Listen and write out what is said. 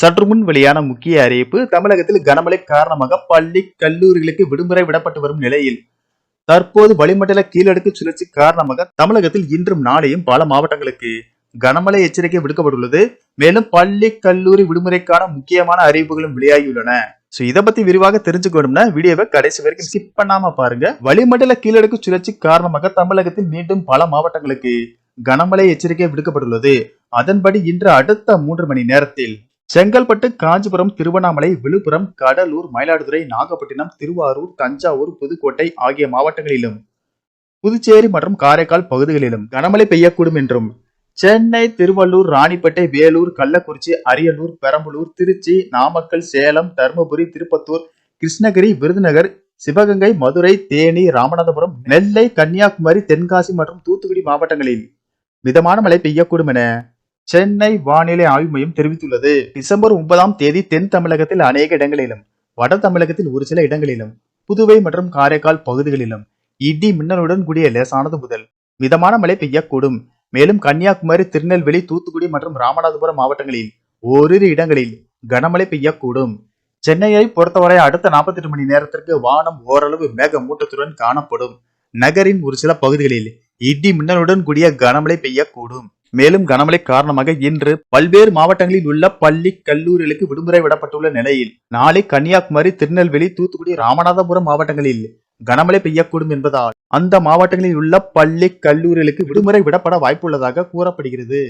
சற்று முன் வெளியான முக்கிய அறிவிப்பு தமிழகத்தில் கனமழை காரணமாக பள்ளி கல்லூரிகளுக்கு விடுமுறை விடப்பட்டு வரும் நிலையில் தற்போது வளிமண்டல கீழடுக்கு சுழற்சி காரணமாக தமிழகத்தில் இன்றும் நாளையும் பல மாவட்டங்களுக்கு கனமழை எச்சரிக்கை விடுக்கப்பட்டுள்ளது. மேலும் பள்ளி கல்லூரி விடுமுறைக்கான முக்கியமான அறிவிப்புகளும் வெளியாகியுள்ளன. சோ இதை பத்தி விரிவாக தெரிஞ்சுக்கணும்னா வீடியோவை கடைசி வரைக்கும் ஸ்கிப் பண்ணாம பாருங்க. வளிமண்டல கீழடுக்கு சுழற்சி காரணமாக தமிழகத்தில் மீண்டும் பல மாவட்டங்களுக்கு கனமழை எச்சரிக்கை விடுக்கப்பட்டுள்ளது. அதன்படி இன்று அடுத்த மூன்று மணி நேரத்தில் செங்கல்பட்டு காஞ்சிபுரம் திருவண்ணாமலை விழுப்புரம் கடலூர் மயிலாடுதுறை நாகப்பட்டினம் திருவாரூர் தஞ்சாவூர் புதுக்கோட்டை ஆகிய மாவட்டங்களிலும் புதுச்சேரி மற்றும் காரைக்கால் பகுதிகளிலும் கனமழை பெய்யக்கூடும் என்றும் சென்னை திருவள்ளூர் ராணிப்பேட்டை வேலூர் கள்ளக்குறிச்சி அரியலூர் பெரம்பலூர் திருச்சி நாமக்கல் சேலம் தருமபுரி திருப்பத்தூர் கிருஷ்ணகிரி விருதுநகர் சிவகங்கை மதுரை தேனி ராமநாதபுரம் நெல்லை கன்னியாகுமரி தென்காசி மற்றும் தூத்துக்குடி மாவட்டங்களில் மிதமான மழை பெய்யக்கூடும் என சென்னை வானிலை ஆய்வு மையம் தெரிவித்துள்ளது. டிசம்பர் ஒன்பதாம் தேதி தென் தமிழகத்தில் அநேக இடங்களிலும் வட தமிழகத்தில் ஒரு சில இடங்களிலும் புதுவை மற்றும் காரைக்கால் பகுதிகளிலும் இடி மின்னலுடன் கூடிய லேசானது முதல் மிதமான மழை பெய்யக்கூடும். மேலும் கன்னியாகுமரி திருநெல்வேலி தூத்துக்குடி மற்றும் ராமநாதபுரம் மாவட்டங்களில் ஓரிரு இடங்களில் கனமழை பெய்யக்கூடும். சென்னையை பொறுத்தவரை அடுத்த 48 மணி நேரத்திற்கு வானம் ஓரளவு மேகமூட்டத்துடன் காணப்படும். நகரின் ஒரு சில பகுதிகளில் இடி மின்னலுடன் கூடிய கனமழை பெய்யக்கூடும். மேலும் கனமழை காரணமாக இன்று பல்வேறு மாவட்டங்களில் உள்ள பள்ளி கல்லூரிகளுக்கு விடுமுறை விடப்பட்டுள்ள நிலையில் நாளை கன்னியாகுமரி திருநெல்வேலி தூத்துக்குடி ராமநாதபுரம் மாவட்டங்களில் கனமழை பெய்யக்கூடும் என்பதால் அந்த மாவட்டங்களில் உள்ள பள்ளி கல்லூரிகளுக்கு விடுமுறை விடப்பட வாய்ப்புள்ளதாக கூறப்படுகிறது.